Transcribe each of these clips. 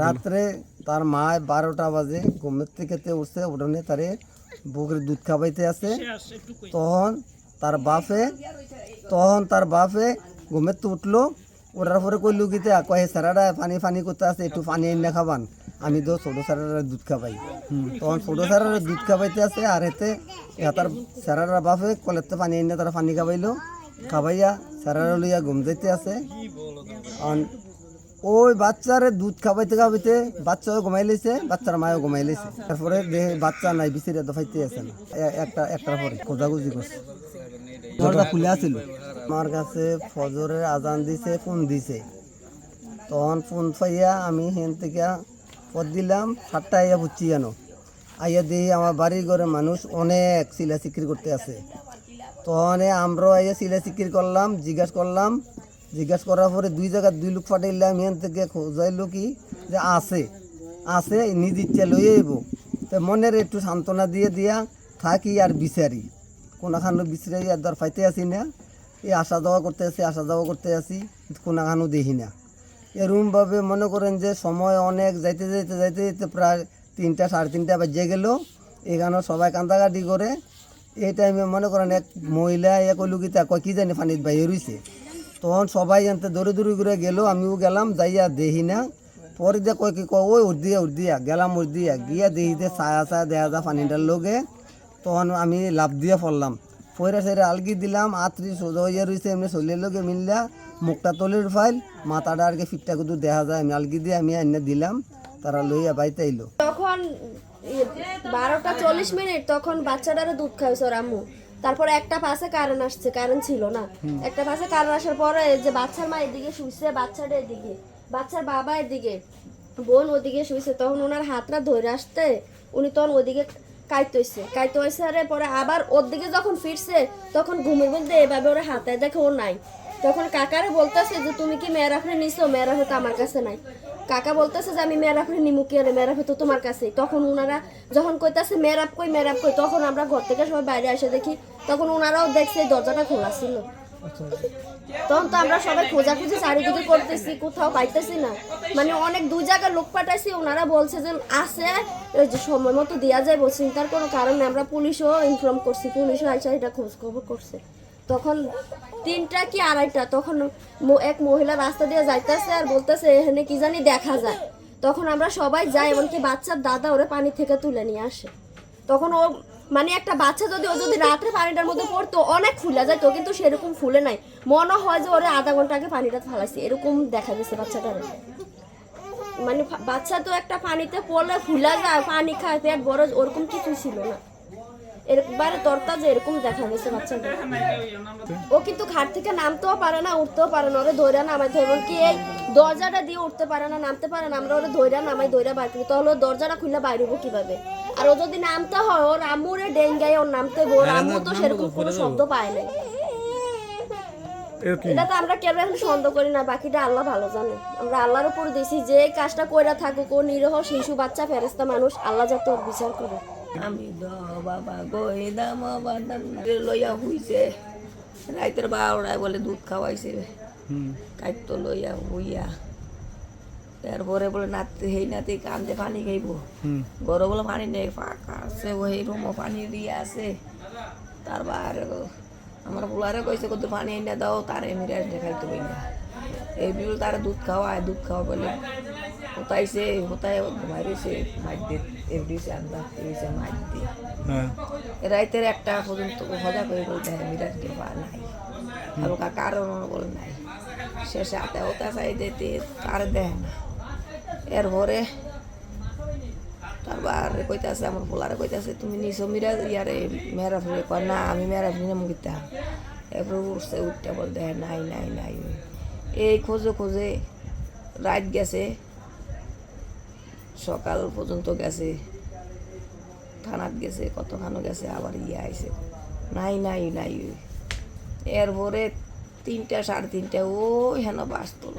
রাত্রে তার মা বারোটা বাজে, ঘুমের থেকে উঠছে, উঠোনে তারে বুকের দুধ খাবাইতে আছে তখন তার বাপে, তখন তার বাপে ঘুমের তো উঠল ওঠার পরে কইলু গীতে কয়ে স্যারারা পানি পানি করতে আছে একটু পানি এনে খাবান। আমি তো ছোটো স্যারারা দুধ খাবাই তখন ছোটো স্যারারা দুধ খাবাইতে আছে আর এতে তার স্যারারা বাপে কলেতে পানি এনে তারা পানি খাবাইলো খাবাইয়া স্যারারা লইয়া ঘুম যাইতে আছে ওই বাচ্চারে দুধ খাওয়াইতে খাওয়াইতে বাচ্চাও ঘুমাই লেছে বাচ্চার মায়ও ঘুমাই লেছে তারপরে দেখে বাচ্চা নাই বিচিরে দফাইতে আছে না। একটা, একটার পরে খোঁজাখুঁজি করছে। দরজা খুলে আছিল আমার কাছে ফজরের আজান দিছে, ফোন দিছে। তখন ফোন পাইয়া আমি হেন থেকে পদ দিলাম সাতটা আইয়া বুঝছি জানো আইয়া দিই আমার বাড়ির ঘরে মানুষ অনেক চিলা চিকির করতে আছে। তখন আমরাও আইয়া চিলা চিকির করলাম, জিজ্ঞাসা করলাম জিজ্ঞাসা করার পরে দুই জায়গায় দুই লোক ফাটাইলাম এখান থেকে খোঁজাইলো কি? যে আছে। আছে নিজ ইচ্ছা লইয়ে আইব। তো মনের একটু সান্ত্বনা দিয়ে দিয়া থাকি আর বিচারি। কোনাখানো বিচারি আর দর পাইতে আসি না। এই আসা যাওয়া করতে আসি, আসা যাওয়া করতে আসি, কোনাখানো দেখি না। এরকমভাবে মনে করেন যে সময় অনেক যাইতে যাইতে যাইতে যাইতে প্রায় তিনটা, সাড়ে তিনটা বাজে গেল। এখানে সবাই কান্দাকাটি করে। এই টাইমে মনে করেন এক মহিলা, এক লুকিতা কয় কি জানি পানিত বাইরে রইছে। তখন সবাই জানতে দৌড়ে দৌড়ি করে গেল, আমিও গেলাম, যাইয়া দেখি না। পরে দিয়ে কয় কি কয়, ওই উর্দিয়া উর্দিয়া গেলাম উর্দিয়া গিয়া দেখিতে ছায়া ছায়া দেখা যা পানিটার লোকে তখন আমি লাভ দিয়ে পড়লাম। পয়রা সেরে আলগি দিলাম, আত্রি সোজা হইয়া রয়েছে এমনি শরীরের লোকে মিললা, মুখটা তলের ফাইল, মাথাটা আর কি ফিটটা কুদু দেখা যায়, আমি আলগি দিয়ে, আমি এনে দিলাম, তারা লইয়া বাইতে আইলো। তখন বারোটা চল্লিশ মিনিট, তখন বাচ্চাটারে দুধ খাইছে আম্মু। তারপরে একটা পাশে কারেন্ট আসছে কারেন্ট ছিল না। একটা পাশে কারেন্ট আসার পরে যে বাচ্চার মা এদিকে শুইছে বাচ্চাটা এদিকে বাচ্চার বাবা এদিকে বোন ওদিকে শুইছে তখন ওনার হাতটা ধরে আসতে উনি তখন ওদিকে কাইতে হইছে। কাইতে হয়েছে আরে পরে আবার ওর দিকে যখন ফিরছে তখন ঘুমের মধ্যে এভাবে ওরা হাতে দেখে ও নাই। তখন কাকারে বলতেছে যে তুমি কি মেয়ের আপনি নিছো? মেয়ের তো আমার কাছে নাই। কাকা বলতেছে যে আমি আপনি নিমু কি আরে মেয়ের তো তোমার কাছে তখন ওনারা যখন কইতাছে মেয়েরাপ কই মেয়েরাপ কই তখন আমরা ঘর থেকে সবাই বাইরে এসে দেখি তখন ওনারাও দেখছে দরজাটা খোলা ছিল। তখন তো আমরা সবাই খোঁজাখুঁজি চারিদিকে করতেছি কোথাও পাইতেছি না। মানে অনেক দু জায়গায় লোক পাঠাইছি ওনারা বলছে যে আছে যে সময় মতো দেওয়া যায় চিন্তার কোনো কারণ আমরা পুলিশও ইনফর্ম করছি পুলিশও আইসা এটা খোঁজ খবর করছে। তখন তিনটা কি আড়াইটা? তখন এক মহিলা রাস্তা দিয়ে যাইতেছে আর বলতেছে, এখানে কি জানি দেখা যায়। তখন আমরা সবাই যাই, এমনকি বাচ্চার দাদা ওরে পানি থেকে তুলে নিয়ে আসে। তখন ও মানে একটা বাচ্চা যদি ও যদি রাত্রে পানিটার মধ্যে পড়তো, অনেক ফুলে যায় তো কিন্তু সেরকম ফুলে নাই। মনে হয় যে ওরে আধা ঘণ্টা আগে পানিটা ফালাইছে, এরকম দেখা গেছে বাচ্চাটারে। মানে বাচ্চা তো একটা পানিতে পড়লে ফুলা যায়, পানি খায়, পেট বড় ওরকম কিছু ছিল না। একবারে যে এরকম দেখা গেছে বাচ্চাটা ও কিন্তু খাট থেকে নামতেও পারে না উঠতেও পারে না ওরে ধৈর্য নামাই ধরবো কি এই দরজাটা দিয়ে উঠতে পারে না নামতে পারে না আমরা ওরে ধৈর্য নামাই ধৈর্য বাইর করি তাহলে দরজাটা খুলে বাইরে হব কীভাবে? আর ও যদি নামতে হয় ওর আম্মুরে ডেঙ্গাই ওর নামতে হইবো, ওর আম্মু তো সেরকম কোনো শব্দ পায় কি এটা তো আমরা কেউ এখন সন্দেহ করি না বাকিটা আল্লাহ ভালো জানে। আমরা আল্লাহর উপর দিছি যে কাজটা কইরা থাকুক ও নিরহ শিশু বাচ্চা ফেরেস্তা মানুষ আল্লাহ যাতে ওর বিচার করে। আমি দ বাবা গই দাম বাদাম লইয়া হইছে। রাইতের বারোটায় বলে দুধ খাওয়াইছে। কাইত লইয়া হইয়া। তারপরে বলে নাতি হেই নাতি কান্দে পানি খাইব। গরম বলে পানি নেই ফাঁকা আছে ওই রুমও পানি দিয়ে আছে। তারপর আমার পোলারে কইছে কত পানি এনে দাও তারে মিরাজ দেখাইতে হই না এই বিল তারা দুধ খাওয়ায় দুধ খাওয়া বলে হতাইছে হতায় ঘুমাই রয়েছে মাইক দিয়ে এফডিছে আন্দা এসে মাইক দিয়ে রাইতের একটা পর্যন্ত হজা করে বলতে হয় মিরাজ কে পা নাই আর ওকা কারণ বলে নাই শেষে হাতে হতা চাই দিতে তার দেয় না এরপরে তারপর কইতাছে আমার পোলারে কইতাছে তুমি নিছো মিরাজ ইয়ারে মেরা ফিরে কয় না আমি মেরা ফিরে মুখিতাম এরপরে উঠছে উঠতে বল দেয় নাই নাই নাই এই খোঁজে খোঁজে রাত গেছে সকাল পর্যন্ত গেছে থানাত গেছে কতখানো গেছে আবার ইয়ে আইছে। নাই নাই নাই। এরপরে তিনটা সাড়ে তিনটা ওই হেন বাঁচতল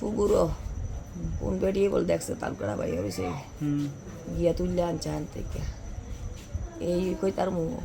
পুকুরও কোন বেরিয়ে বলে দেখছে তার তালকড়া বাইরে হয়েছে হুম। গিয়া তুললে আনছে আন থেকে। এই কই তার মুখ